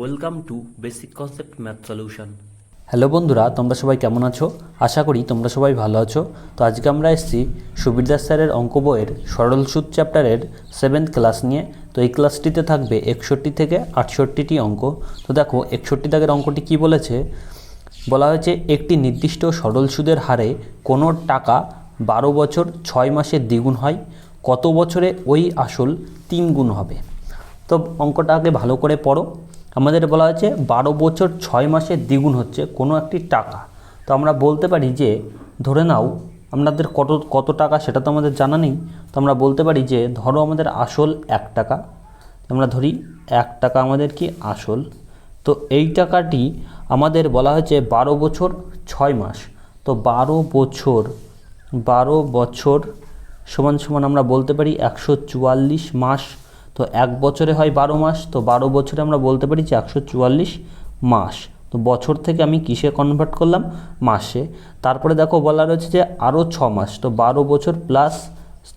Welcome to basic concept math solution hello বন্ধুরা, তোমরা সবাই কেমন আছো? আশা করি তোমরা সবাই ভালো আছো। তো আজকে আমরা এসেছি সুবিরদাস স্যারের অঙ্ক বইয়ের সরল সুদ চ্যাপ্টারের সেভেন্থ ক্লাস নিয়ে। তো এই ক্লাসটিতে থাকবে একষট্টি থেকে আটষট্টিটি অঙ্ক। তো দেখো, একষট্টি দাগের অঙ্কটি কি বলেছে? বলা হয়েছে, একটি নির্দিষ্ট সরল সুদের হারে কোনো টাকা বারো বছর ছয় মাসে দ্বিগুণ হয়, কত বছরে ওই আসল তিন গুণ হবে। তো অঙ্কটা আগে ভালো করে পড়ো। আমাদের বলা হয়েছে বারো বছর ছয় মাসে দ্বিগুণ হচ্ছে কোনো একটি টাকা। তো আমরা বলতে পারি যে, ধরে নাও আপনাদের কত কত টাকা সেটা তো আমাদের জানা নেই। তো আমরা বলতে পারি যে, ধরো আমাদের আসল এক টাকা, আমরা ধরি এক টাকা আমাদের কি আসল? তো এই টাকাটি আমাদের বলা হয়েছে বারো বছর ছয় মাস। তো বারো বছর বারো বছর সমান সমান আমরা বলতে পারি একশো চুয়াল্লিশ মাস তো এক বছরে হয় বারো মাস, তো বারো বছরে আমরা বলতে পারি যে একশো চুয়াল্লিশ মাস। তো বছর থেকে আমি কিসে কনভার্ট করলাম? মাসে। তারপরে দেখো বলা রয়েছে যে আরও ছ মাস, তো বারো বছর প্লাস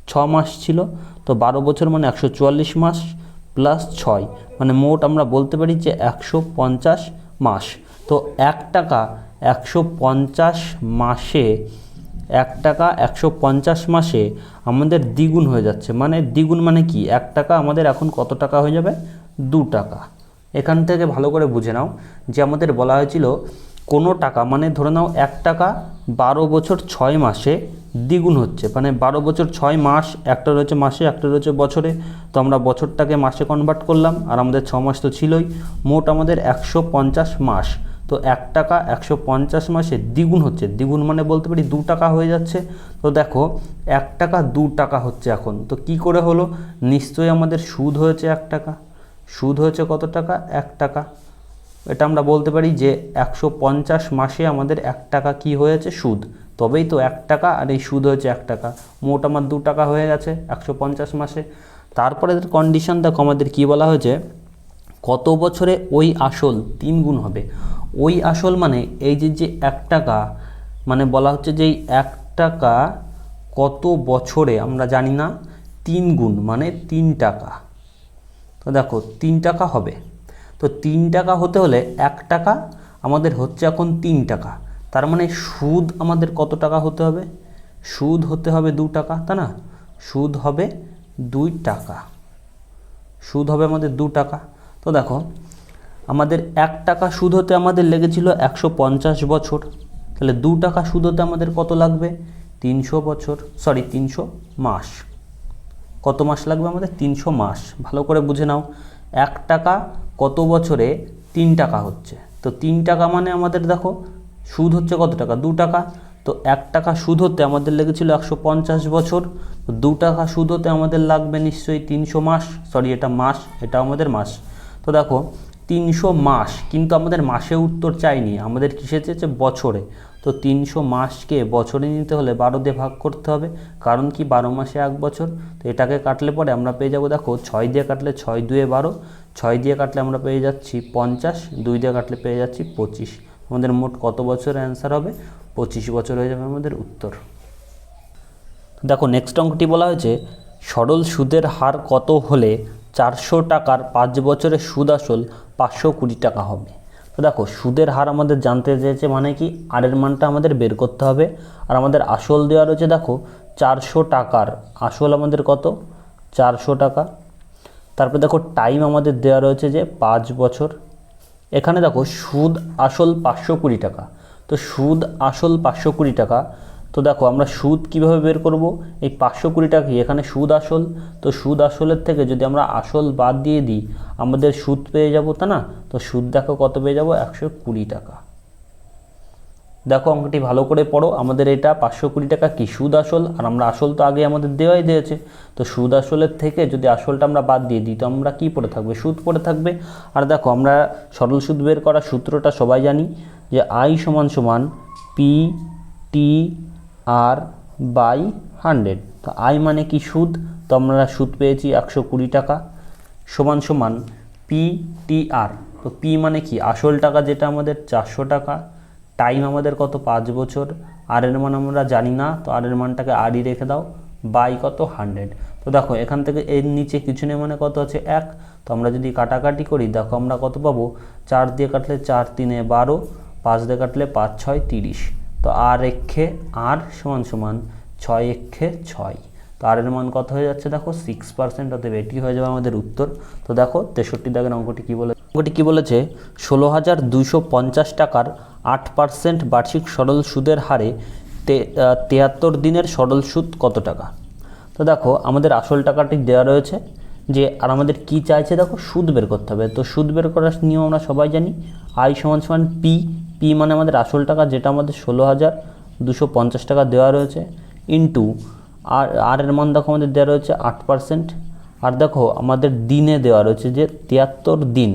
ছ মাস ছিল, তো বারো বছর মানে একশো চুয়াল্লিশ মাস প্লাস ছয়। মানে মোট আমরা বলতে পারি যে একশো পঞ্চাশ মাস। তো এক টাকা একশো পঞ্চাশ মাসে এক টাকা একশো পঞ্চাশ মাসে আমাদের দ্বিগুণ হয়ে যাচ্ছে। মানে দ্বিগুণ মানে কি? এক টাকা আমাদের এখন কত টাকা হয়ে যাবে? দু টাকা। এখান থেকে ভালো করে বুঝে নাও যে আমাদের বলা হয়েছিল কোনো টাকা মানে ধরে নাও এক টাকা বারো বছর ছয় মাসে দ্বিগুণ হচ্ছে। মানে বারো বছর ছয় মাস, একটা রয়েছে মাসে, একটা রয়েছে বছরে। তো আমরা বছরটাকে মাসে কনভার্ট করলাম, আর আমাদের ছ মাস তো ছিলই। মোট আমাদের একশো পঞ্চাশ মাস। তো এক টাকা একশো পঞ্চাশ মাসে দ্বিগুণ হচ্ছে। দ্বিগুণ মানে বলতে পারি দু টাকা হয়ে যাচ্ছে। তো দেখো, এক টাকা দু টাকা হচ্ছে এখন। তো কি করে হলো? নিশ্চয়ই আমাদের সুদ হয়েছে এক টাকা। সুদ হয়েছে কত টাকা? এক টাকা। এটা আমরা বলতে পারি যে একশো পঞ্চাশ মাসে আমাদের এক টাকা কি হয়েছে? সুদ। তবেই তো এক টাকা আর এই সুদ হয়েছে এক টাকা। মোট আমার দু টাকা হয়ে গেছে একশো পঞ্চাশ মাসে। তারপরে কন্ডিশন দেখো আমাদের কি বলা হয়েছে? কত বছরে ওই আসল তিন গুণ হবে? ওই আসল মানে এই যে যে এক টাকা মানে বলা হচ্ছে যে এক টাকা কত বছরে, আমরা জানি না, তিন গুণ মানে তিন টাকা। তো দেখো, তিন টাকা হবে। তো তিন টাকা হতে হলে এক টাকা আমাদের হচ্ছে এখন তিন টাকা। তার মানে সুদ আমাদের কত টাকা হতে হবে? সুদ হতে হবে দু টাকা তা না? সুদ হবে দুই টাকা। সুদ হবে আমাদের দু টাকা। তো দেখো আমাদের এক টাকা সুদ হতে আমাদের লেগেছিল একশো পঞ্চাশ বছর। তাহলে দু টাকা সুদ হতে আমাদের কত লাগবে? তিনশো বছর সরি তিনশো মাস। কত মাস লাগবে আমাদের? তিনশো মাস। ভালো করে বুঝে নাও, এক টাকা কত বছরে তিন টাকা হচ্ছে? তো তিন টাকা মানে আমাদের দেখো, সুদ হচ্ছে কত টাকা? দু টাকা। তো এক টাকা সুদ হতে আমাদের লেগেছিল একশো পঞ্চাশ বছর। তো দু টাকা সুদ হতে আমাদের লাগবে নিশ্চয়ই তিনশো মাস। সরি এটা মাস, এটা আমাদের মাস। তো দেখো তিনশো মাস, কিন্তু আমাদের মাসে উত্তর চাইনি, আমাদের কিসে চেয়েছে বছরে। তো তিনশো মাসকে বছরে নিতে হলে বারো দিয়ে ভাগ করতে হবে, কারণ কি বারো মাসে এক বছর? তো এটাকে কাটলে পরে আমরা পেয়ে যাব, দেখো, ছয় দিয়ে কাটলে ছয় দুয়ে বারো, ছয় দিয়ে কাটলে আমরা পেয়ে যাচ্ছি পঞ্চাশ, দুই দিয়ে কাটলে পেয়ে যাচ্ছি পঁচিশ। আমাদের মোট কত বছরের অ্যান্সার হবে? পঁচিশ বছর হয়ে যাবে আমাদের উত্তর। দেখো, নেক্সট অঙ্কটি বলা হয়েছে, সরল সুদের হার কত হলে চারশো টাকার পাঁচ বছরের সুদ আসল পাঁচশো কুড়ি টাকা হবে। তো দেখো, সুদের হার আমাদের জানতে চেয়েছে মানে কি আরের মানটা আমাদের বের করতে হবে। আর আমাদের আসল দেওয়া রয়েছে দেখো, চারশো টাকার। আসল আমাদের কত? চারশো টাকা। তারপরে দেখো টাইম আমাদের দেওয়া রয়েছে যে পাঁচ বছর। এখানে দেখো, সুদ আসল পাঁচশো কুড়ি টাকা। তো সুদ আসল পাঁচশো কুড়ি টাকা তো দেখো, আমরা সুদ কীভাবে বের করব? এই পাঁচশো কুড়ি টাকা কি? এখানে সুদ আসল? তো সুদ আসলের থেকে যদি আমরা আসল বাদ দিয়ে দিই, আমাদের সুদ পেয়ে যাব তা না? তো সুদ দেখো কত পেয়ে যাব? একশো কুড়ি টাকা। দেখো, অঙ্কটি ভালো করে পড়ো। আমাদের এটা পাঁচশো কুড়ি টাকা কি? সুদ আসল? আর আমরা আসল তো আগে আমাদের দেওয়াই দিয়েছে। তো সুদ আসলের থেকে যদি আসলটা আমরা বাদ দিয়ে দিই, তো আমরা কী পড়ে থাকবে? সুদ পড়ে থাকবে। আর দেখো, আমরা সরল সুদ বের করার সূত্রটা সবাই জানি যে আই সমান সমান P T R by hundred তো আই মানে কি সুদ? তো আমরা সুদ পেয়েছি একশো কুড়ি টাকা সমান সমান পি টি আর তো পি মানে কি? আসল টাকা যেটা আমাদের চারশো টাকা। টাইম আমাদের কত? পাঁচ বছর। আর এর মান আমরা জানি না, তো আর এর মানটাকে আরই রেখে দাও। বাই কত? হান্ড্রেড তো দেখো, এখান থেকে এর নিচে কিছু নেই মানে কত আছে? এক। তো আমরা যদি কাটাকাটি করি, দেখো আমরা কত পাবো? চার দিয়ে কাটলে চার তিনে বারো, পাঁচ দিয়ে কাটলে পাঁচ ছয় তিরিশ। তো আর এক্ষে আর সমান সমান ছয় এক্ষে ছয়। তো আর এর মান কত হয়ে যাচ্ছে? দেখো সিক্স পার্সেন্ট অতএব এটি হয়ে যাবে আমাদের উত্তর। তো দেখো তেষট্টি দাগের অঙ্কটি কী বলে অঙ্কটি কী বলেছে? ষোলো হাজার দুইশো পঞ্চাশ টাকার আট পার্সেন্ট বার্ষিক সরল সুদের হারে তে- আহ, তেয়াত্তর দিনের সরল সুদ কত টাকা? তো দেখো আমাদের আসল টাকাটি দেওয়া রয়েছে যে আর আমাদের কি চাইছে? দেখো সুদ বের করতে হবে। তো সুদ বের করার নিয়ম আমরা সবাই জানি। আই সমান সমান পি পি মানে আমাদের আসল টাকা, যেটা আমাদের ষোলো হাজার দুশো পঞ্চাশ টাকা দেওয়া রয়েছে ইন্টু আর আর এর মান দেখো আমাদের দেওয়া রয়েছে আট পার্সেন্ট আর দেখো আমাদের দিনে দেওয়া রয়েছে যে তিয়াত্তর দিন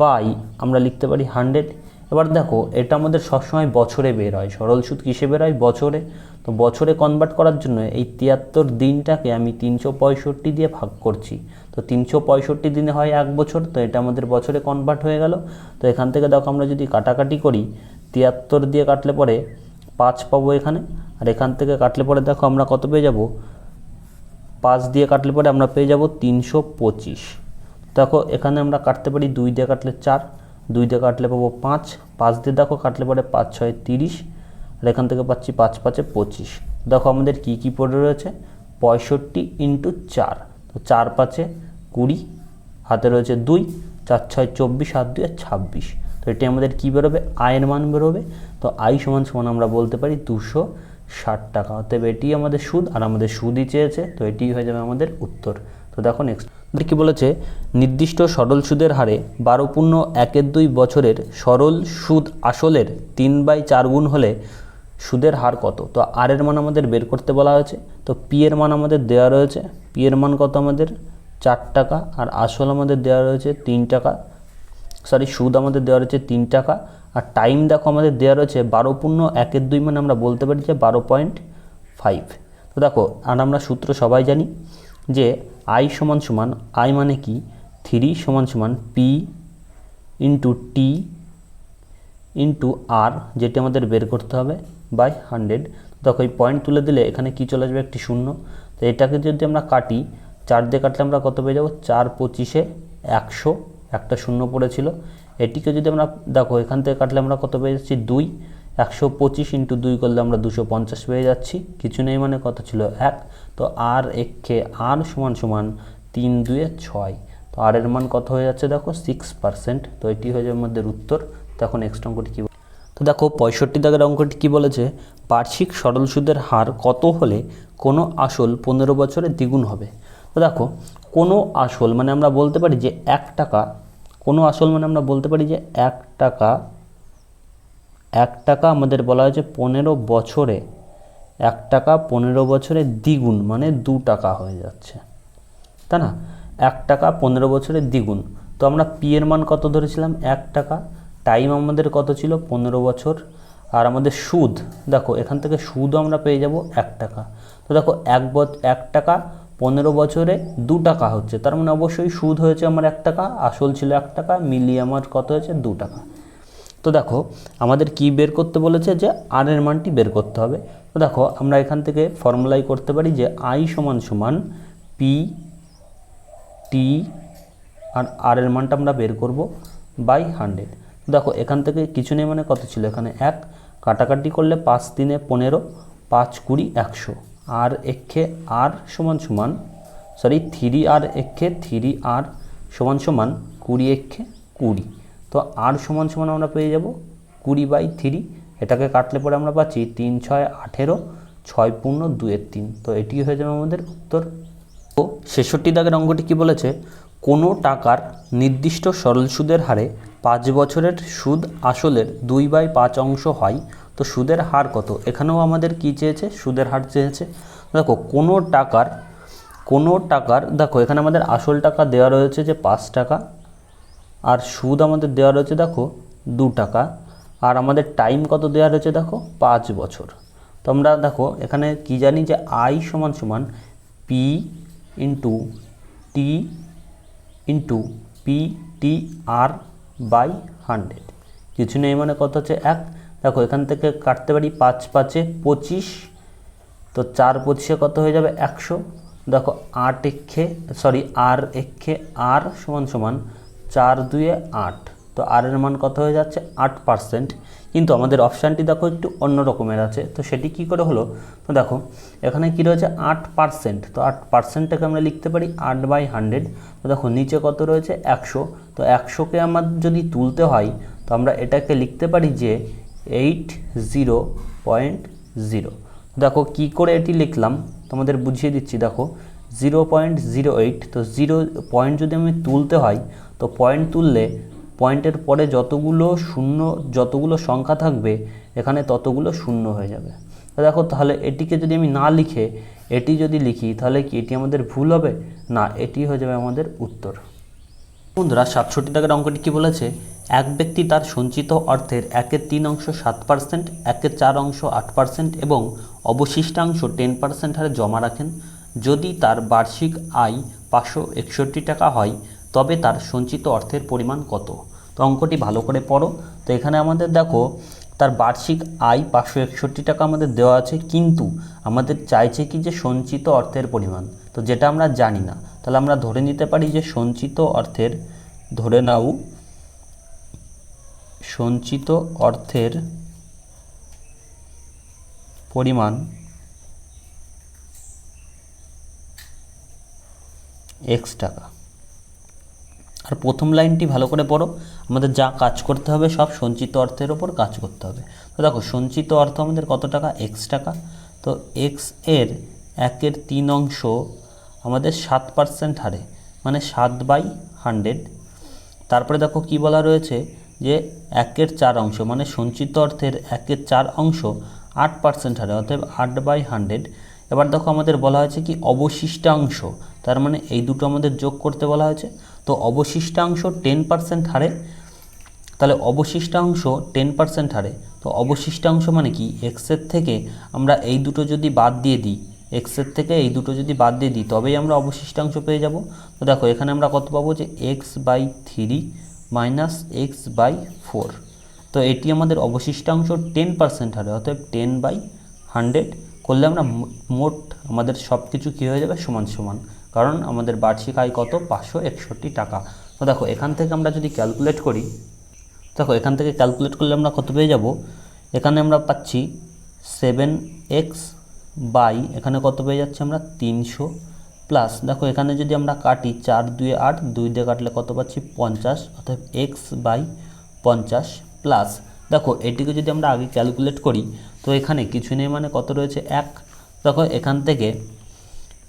বাই আমরা লিখতে পারি হান্ড্রেড এবার দেখো, এটা আমাদের সবসময় বছরে বের হয়, সরল সুদ কিসে বের হয়? বছরে। তো বছরে কনভার্ট করার জন্য এই তিয়াত্তর দিনটাকে আমি তিনশো পঁয়ষট্টি দিয়ে ভাগ করছি। তো তিনশো পঁয়ষট্টি দিনে হয় এক বছর, তো এটা আমাদের বছরে কনভার্ট হয়ে গেল। তো এখান থেকে দেখো আমরা যদি কাটাকাটি করি, তিয়াত্তর দিয়ে কাটলে পরে পাঁচ পাবো এখানে। আর এখান থেকে কাটলে পরে দেখো আমরা কত পেয়ে যাব? পাঁচ দিয়ে কাটলে পরে আমরা পেয়ে যাব তিনশো পঁচিশ। দেখো এখানে আমরা কাটতে পারি দুই দিয়ে কাটলে চার, দুই দিয়ে কাটলে পাবো পাঁচ পাঁচ দিয়ে দেখো কাটলে পরে পাঁচ ছয় তিরিশ, আর এখান থেকে পাচ্ছি পাঁচ পাঁচে পঁচিশ। দেখো আমাদের কি কি পড়ে রয়েছে? পঁয়ষট্টি ইন্টু চার। তো চার পাঁচে কুড়ি, হাতে রয়েছে দুই, চার ছয় চব্বিশ হাত দুই ছাব্বিশ। তো এটি আমাদের কী বেরোবে? আয়ের মান বেরোবে। তো আই সমান সমান আমরা বলতে পারি দুশো ষাট টাকা। অতএব এটি আমাদের সুদ আর আমাদের সুদই চেয়েছে। তো এটি হয়ে যাবে আমাদের উত্তর। তো দেখো নেক্সট কি বলেছে? নির্দিষ্ট সরল সুদের হারে বারো পূর্ণ একের দুই বছরের সরল সুদ আসলের তিন বাই চার গুণ হলে সুদের হার কত? তো আর এর মান আমাদের বের করতে বলা হয়েছে। তো পি এর মান আমাদের দেওয়া রয়েছে। পি এর মান কত আমাদের? চার টাকা। আর আসল আমাদের দেওয়া রয়েছে তিন টাকা। সরি সুদ আমাদের দেওয়া রয়েছে তিন টাকা। আর টাইম দেখো আমাদের দেওয়া রয়েছে বারো পূর্ণ একের দুই মানে আমরা বলতে পারি যে বারো পয়েন্ট ফাইভ তো দেখো, আর আমরা সূত্র সবাই জানি যে আই সমান সমান আই মানে কি? থ্রি সমান সমান P into T into R যেটি আমাদের বের করতে হবে বাই হান্ড্রেড দেখো, এই পয়েন্ট তুলে দিলে এখানে কি চলে যাবে একটি শূন্য। তো এটাকে যদি আমরা কাটি, চার দিয়ে কাটলে আমরা কত পেয়ে যাব? চার পঁচিশে একশো, একটা শূন্য পড়েছিল। এটিকে যদি আমরা, দেখো, এখান থেকে কাটলে আমরা কত পেয়ে যাচ্ছি? দুই। একশো পঁচিশ ইন্টু দুই করলে আমরা দুশো পঞ্চাশ পেয়ে যাচ্ছি। কিছু নেই মানে কত ছিল? এক। তো আর একে আর সমান সমান তিন দুয়ে ছয়। তো আর এর মান কত হয়ে যাচ্ছে? দেখো সিক্স পার্সেন্ট তো এটি হয়ে যাবে আমাদের উত্তর। তখন নেক্সট অঙ্কটি কী তো দেখো পঁয়ষট্টি দাগের অঙ্কটি কী বলেছে? বার্ষিক সরল সুদের হার কত হলে কোনো আসল পনেরো বছরে দ্বিগুণ হবে? তো দেখো, কোনো আসল মানে আমরা বলতে পারি যে এক টাকা, কোনো আসল মানে আমরা বলতে পারি যে এক টাকা এক টাকা আমাদের বলা হয়েছে পনেরো বছরে, এক টাকা পনেরো বছরে দ্বিগুণ মানে দু টাকা হয়ে যাচ্ছে। তাই না? এক টাকা পনেরো বছরে দ্বিগুণ। তো আমরা পি এর মান কত ধরেছিলাম? এক টাকা। টাইম আমাদের কত ছিল? পনেরো বছর। আর আমাদের সুদ, দেখো এখান থেকে সুদও আমরা পেয়ে যাব এক টাকা। তো দেখো এক বছ এক টাকা পনেরো বছরে দু টাকা হচ্ছে। তার মানে অবশ্যই সুদ হয়েছে আমার এক টাকা, আসল ছিল এক টাকা, মিলিয়ে আমার কত হয়েছে? দু টাকা। তো দেখো আমাদের কি বের করতে বলেছে যে আর এর মানটি বের করতে হবে। তো দেখো আমরা এখান থেকে ফর্মুলাই করতে পারি যে আই সমান সমান পি টি আর আর এর মানটা আমরা বের করব বাই হান্ড্রেড দেখো, এখান থেকে কিছু নেই মানে কত ছিল? এখানে এক, কাটাকাটি করলে পাঁচ তিনে পনেরো, পাঁচ কুড়ি একশো। আর এক্ষে আর সমান সমান সরি থ্রি আর এক্ষে থ্রি আর সমান সমান কুড়ি এক্ষে কুড়ি। তো আর সমান সমান আমরা পেয়ে যাব কুড়ি বাই থ্রি এটাকে কাটলে পরে আমরা পাচ্ছি তিন, ছয়, আঠেরো, ছয় পূর্ণ দুয়ের তিন। তো এটি হয়ে যাবে আমাদের উত্তর। তো ছেষট্টি দাগের অঙ্কটি কি বলেছে? কোনো টাকার নির্দিষ্ট সরল সুদের হারে পাঁচ বছরের সুদ আসলের দুই বাই পাঁচ অংশ হয়, তো সুদের হার কত? এখানেও আমাদের কি চেয়েছে? সুদের হার চেয়েছে। দেখো, কোনো টাকার কোনো টাকার, দেখো, এখানে আমাদের আসল টাকা দেওয়া রয়েছে যে পাঁচ টাকা, আর সুদ আমাদের দেওয়া রয়েছে, দেখো, দু টাকা, আর আমাদের টাইম কত দেওয়া রয়েছে, দেখো, পাঁচ বছর। তো আমরা, দেখো, এখানে কি জানি যে আই সমান সমান P into T into P T R by hundred কিছু নেই মানে কত হচ্ছে এক? দেখো, এখান থেকে কাটতে পারি পাঁচ পাঁচে পঁচিশ, তো চার পঁচিশে কত হয়ে যাবে একশো? দেখো, আট এক্ষে সরি আর এক্ষে আর সমান সমান চার দুয়ে আট। তো আর এর মান কত হয়ে যাচ্ছে? আট পার্সেন্ট কিন্তু আমাদের অপশানটি দেখো একটু অন্য রকমের আছে। তো সেটি কি করে হলো? তো দেখো, এখানে কি রয়েছে? আট পার্সেন্ট তো আট পার্সেন্টটাকে আমরা লিখতে পারি আট বাই হান্ড্রেড তো দেখো, নিচে কত রয়েছে? একশো। তো একশোকে আমার যদি তুলতে হয়, তো আমরা এটাকে লিখতে পারি যে এইট জিরো পয়েন্ট জিরো দেখো, কি করে এটি লিখলাম? তোমাদের বুঝিয়ে দিচ্ছি। দেখো জিরো পয়েন্ট জিরো এইট তো জিরো পয়েন্ট যদি আমি তুলতে হয়, তো পয়েন্ট তুললে পয়েন্টের পরে যতগুলো শূন্য, যতগুলো সংখ্যা থাকবে, এখানে ততগুলো শূন্য হয়ে যাবে। দেখো, তাহলে এটিকে যদি আমি না লিখে, এটি যদি লিখি, তাহলে কি এটি আমাদের ভুল হবে? না, এটি হয়ে যাবে আমাদের উত্তর। বন্ধুরা, সাতষট্টি টাকার অঙ্কটি কি বলেছে? এক ব্যক্তি তার সঞ্চিত অর্থের একের তিন অংশ সাত পার্সেন্ট একের চার অংশ আট পার্সেন্ট এবং অবশিষ্টাংশ টেন পার্সেন্ট হারে জমা রাখেন। যদি তার বার্ষিক আয় পাঁচশো একষট্টি টাকা হয় তবে তার সঞ্চিত অর্থের পরিমাণ কত? তো অঙ্কটি ভালো করে পড়ো। তো এখানে আমাদের দেখো, তার বার্ষিক আয় পাঁচশো একষট্টি টাকা আমাদের দেওয়া আছে, কিন্তু আমাদের চাইছে কি যে সঞ্চিত অর্থের পরিমাণ। তো যেটা আমরা জানি না, তাহলে আমরা ধরে নিতে পারি যে সঞ্চিত অর্থের, ধরে নাও, সঞ্চিত অর্থের পরিমাণ এক্স টাকা। আর প্রথম লাইনটি ভালো করে পড়ো। আমাদের যা কাজ করতে হবে, সব সঞ্চিত অর্থের ওপর কাজ করতে হবে। তো দেখো, সঞ্চিত অর্থ আমাদের কত টাকা? এক্স টাকা। তো এক্সের একের তিন অংশ আমাদের সাত পার্সেন্ট হারে মানে সাত বাই হান্ড্রেড। তারপরে দেখো কি বলা রয়েছে যে একের চার অংশ মানে সঞ্চিত অর্থের একের চার অংশ আট পার্সেন্ট হারে অর্থাৎ আট বাই হান্ড্রেড। এবার দেখো আমাদের বলা হয়েছে কি অবশিষ্টাংশ, তার মানে এই দুটো আমাদের যোগ করতে বলা হয়েছে। তো অবশিষ্টাংশ টেন পার্সেন্ট হারে, তাহলে অবশিষ্টাংশ টেন পার্সেন্ট হারে, তো অবশিষ্টাংশ মানে কি? এক্সের থেকে আমরা এই দুটো যদি বাদ দিয়ে দিই এক্সের থেকে এই দুটো যদি বাদ দিয়ে দিই, তবেই আমরা অবশিষ্টাংশ পেয়ে যাব। তো দেখো, এখানে আমরা কত পাবো যে X by three minus X by four তো এটি আমাদের অবশিষ্টাংশ টেন পার্সেন্ট হারে, অতএব টেন বাই হান্ড্রেড করলে আমরা মোট আমাদের সব কিছু কী হয়ে যাবে? সমান সমান। কারণ আমাদের বার্ষিক আয় কত? পাঁচশো একষট্টি টাকা। তো দেখো, এখান থেকে আমরা যদি ক্যালকুলেট করি, দেখো, এখান থেকে ক্যালকুলেট করলে আমরা কত পেয়ে যাব? এখানে আমরা পাচ্ছি সেভেন এক্স বাই, এখানে কত পেয়ে যাচ্ছে আমরা? তিনশো। প্লাস দেখো, এখানে যদি আমরা কাটি চার দুয়ে আট, দুই দিয়ে কাটলে কত পাচ্ছি? পঞ্চাশ অর্থাৎ এক্স বাই পঞ্চাশ প্লাস দেখো, এটিকে যদি আমরা আগে ক্যালকুলেট করি, তো এখানে কিছু নেই মানে কত রয়েছে? এক। দেখো, এখান থেকে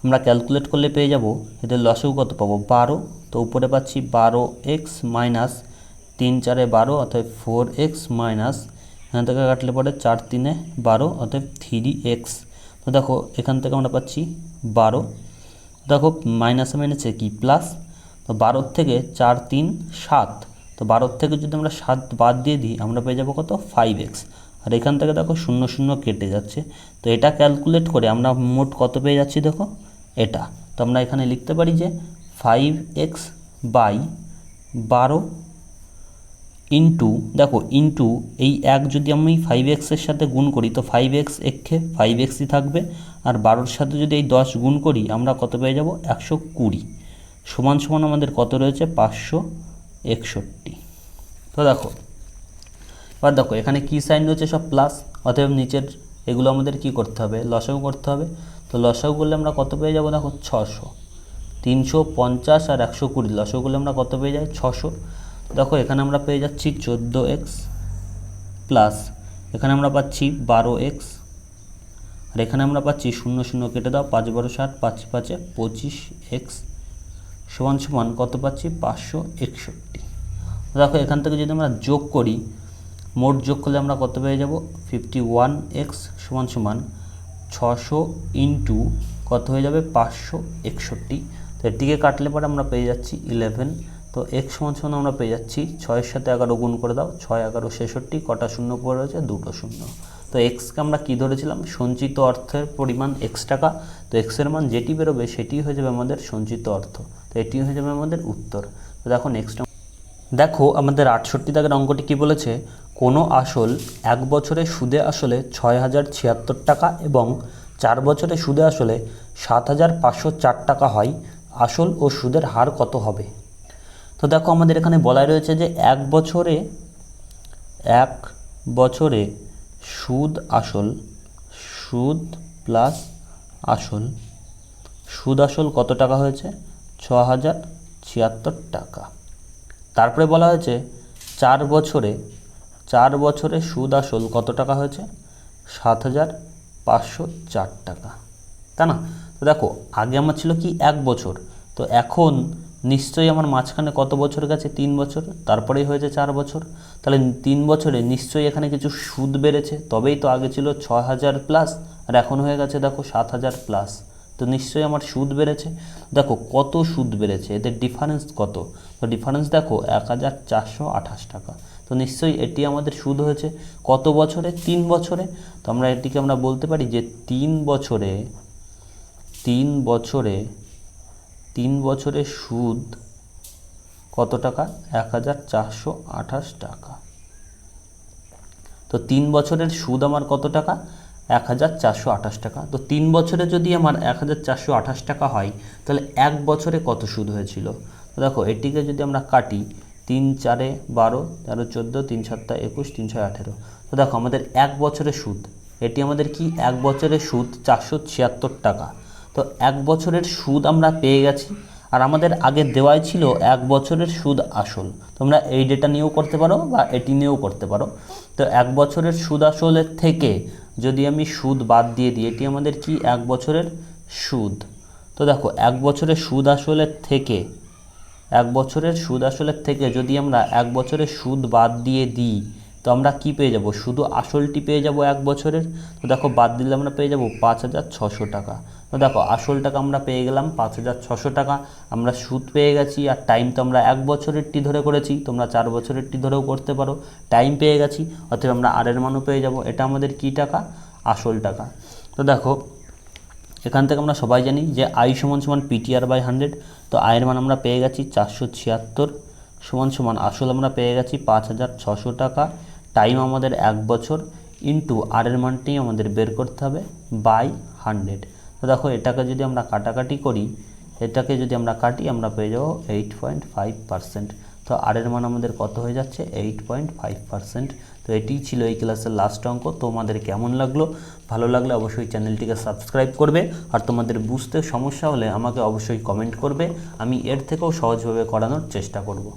আমরা ক্যালকুলেট করলে পেয়ে যাব এদের লসেও কত পাবো? বারো। তো উপরে পাচ্ছি বারো এক্স মাইনাস তিন চারে বারো অর্থাৎ ফোর এক্স মাইনাস এখান থেকে কাটলে পরে চার তিনে বারো অর্থাৎ থ্রি এক্স তো দেখো, এখান থেকে আমরা পাচ্ছি বারো। দেখো মাইনাসে মাইনাসে কি? প্লাস তো বারোর থেকে চার তিন সাত। তো বারোর থেকে যদি আমরা সাত বাদ দিয়ে দিই, আমরা পেয়ে যাব কত? ফাইভ এক্স আর এখান থেকে দেখো, শূন্য শূন্য কেটে যাচ্ছে। তো এটা ক্যালকুলেট করে আমরা মোট কত পেয়ে যাচ্ছি দেখো? এটা। তো আমরা এখানে লিখতে পারি যে ফাইভ এক্স বাই বারো ইন্টু দেখো ইন্টু এই এক যদি আমি ফাইভ এক্সের সাথে গুণ করি, তো ফাইভ এক্স এক্ষে ফাইভ এক্সই থাকবে। আর বারোর সাথে যদি এই দশ গুণ করি, আমরা কত পেয়ে যাব? একশো কুড়ি। সমান সমান আমাদের কত রয়েছে? পাঁচশো একষট্টি। তো দেখো, এবার দেখো, এখানে কী সাইন রয়েছে সব প্লাস অতএব নিচের এগুলো আমাদের কি করতে হবে? লসাগু করতে হবে। তো লসাগু করলে আমরা কত পেয়ে যাব? দেখো ছশো। তিনশো পঞ্চাশ আর একশো কুড়ি। লসাগু করলে আমরা কত পেয়ে যাই? ছশো। দেখো, এখানে আমরা পেয়ে যাচ্ছি চোদ্দ এক্স প্লাস। এখানে আমরা পাচ্ছি বারো এক্স। আর এখানে আমরা পাচ্ছি শূন্য শূন্য কেটে দাও। পাঁচ বারো ষাট, পাঁচ পাঁচে পঁচিশ এক্স। সমান সমান কত পাচ্ছি? পাঁচশো একষট্টি। দেখো, এখান থেকে যদি আমরা যোগ করি, মোট যোগ করলে আমরা কত পেয়ে যাব? ফিফটি ওয়ান এক্স সমান সমান ছশো ইন্টু কত হয়ে যাবে? পাঁচশো একষট্টি। তো এটিকে কাটলে পরে আমরা পেয়ে যাচ্ছি ইলেভেন। তো এক্স সমান সমান আমরা পেয়ে যাচ্ছি ছয়ের সাথে এগারো গুণ করে দাও। ছয়, এগারো, ছেষট্টি, কটা শূন্য পড়ে রয়েছে? দুটো শূন্য। তো এক্সকে আমরা কী ধরেছিলাম? সঞ্চিত অর্থের পরিমাণ এক্স টাকা। তো এক্সের মান যেটি বেরোবে সেটি হয়ে যাবে আমাদের সঞ্চিত অর্থ। তো এটি হয়ে যাবে আমাদের উত্তর। তো দেখো নেক্সট দেখো, আমাদের আটষট্টি দাগের অঙ্কটি কি বলেছে? কোনো আসল এক বছরে সুদে আসলে ছয় হাজার ছিয়াত্তর টাকা এবং চার বছরে সুদে আসলে সাত হাজার পাঁচশো চার টাকা হয়। আসল ও সুদের হার কত হবে? তো দেখো, আমাদের এখানে বলাই রয়েছে যে এক বছরে এক বছরে সুদ আসল, সুদ প্লাস আসল, সুদ আসল কত টাকা হয়েছে? ছ হাজার ছিয়াত্তর টাকা। তারপরে বলা হয়েছে, চার বছরে চার বছরে সুদ আসল কত টাকা হয়েছে? সাত হাজার পাঁচশো চার টাকা। তাই না? তো দেখো, আগে আমার ছিল কি এক বছর? তো এখন নিশ্চয়ই আমার মাঝখানে কত বছর গেছে? তিন বছর। তারপরেই হয়েছে চার বছর। তাহলে তিন বছরে নিশ্চয়ই এখানে কিছু সুদ বেড়েছে। তবেই তো আগে ছিল ছ হাজার প্লাস, আর এখন হয়ে গেছে দেখো সাত হাজার প্লাস। তো নিশ্চয়ই আমার সুদ বেড়েছে। দেখো, কত সুদ বেড়েছে? এদের ডিফারেন্স কত? তো ডিফারেন্স দেখো, এক হাজার চারশো আঠাশ টাকা। তো নিশ্চয়ই এটি আমাদের সুদ হয়েছে। কত বছরে? তিন বছরে। তো আমরা এটিকে আমরা বলতে পারি যে তিন বছরে তিন বছরে তিন বছরে সুদ কত টাকা? এক হাজার চারশো আঠাশ টাকা। তো তিন বছরের সুদ আমার কত টাকা? এক হাজার চারশো আঠাশ টাকা। তো তিন বছরে যদি আমার এক হাজার চারশো আঠাশ টাকা হয়, তাহলে এক বছরে কত সুদ হয়েছিল? দেখো, এটিকে যদি আমরা কাটি, তিন চারে বারো, তেরো, চোদ্দ, তিন সাতটা একুশ, তিন ছয় আঠেরো। তো দেখো, আমাদের এক বছরের সুদ। এটি আমাদের কি? এক বছরের সুদ চারশো ছিয়াত্তর টাকা। তো এক বছরের সুদ আমরা পেয়ে গেছি আর আমাদের আগে দেওয়াই ছিল এক বছরের সুদ আসল। তোমরা এই ডেটা নিয়েও করতে পারো বা এটি নিয়েও করতে পারো। তো এক বছরের সুদ আসলের থেকে যদি আমি সুদ বাদ দিয়ে দিই, এটি আমাদের কি? এক বছরের সুদ। তো দেখো, এক বছরের সুদ আসলের থেকে, এক বছরের সুদ আসলের থেকে যদি আমরা এক বছরের সুদ বাদ দিয়ে দিই তো আমরা কি পেয়ে যাব? শুধু আসলটি পেয়ে যাব এক বছরের? তো দেখো, বাদ দিলে আমরা পেয়ে যাব পাঁচ হাজার ছশো টাকা। তো দেখো আসল টাকা আমরা পেয়ে গেলাম পাঁচ হাজার ছশো টাকা। আমরা সুদ পেয়ে গেছি আর টাইম তো আমরা এক বছরেরটি ধরে করেছি। তোমরা চার বছরেরটি ধরেও করতে পারো। টাইম পেয়ে গেছি, অতএব আমরা আরের মানও পেয়ে যাব। এটা আমাদের কি টাকা? আসল টাকা। তো দেখো, এখান থেকে আমরা সবাই জানি যে আই সমান সমান পিটিআর বাই হান্ড্রেড তো আয়ের মান আমরা পেয়ে গেছি চারশো ছিয়াত্তর। সমান সমান আসল আমরা পেয়ে গেছি পাঁচ হাজার ছশো টাকা। টাইম আমাদের এক বছর ইন্টু আরের মানটি আমাদের বের করতে হবে বাই হান্ড্রেড তো দেখো, এটাকে যদি আমরা কাটাকাটি করি, এটাকে যদি আমরা কাটি, আমরা পেয়ে যাব এইট পয়েন্ট ফাইভ পার্সেন্ট তো আরের মান আমাদের কত হয়ে যাচ্ছে? এইট পয়েন্ট ফাইভ পার্সেন্ট তো এটিই ছিল এই ক্লাসের লাস্ট অঙ্ক। তোমাদের কেমন লাগল? ভালো লাগলে অবশ্যই চ্যানেলটিকে সাবস্ক্রাইব করবে। আর তোমাদের বুঝতে সমস্যা হলে আমাকে অবশ্যই কমেন্ট করবে। আমি এর থেকেও সহজভাবে করানোর চেষ্টা করব।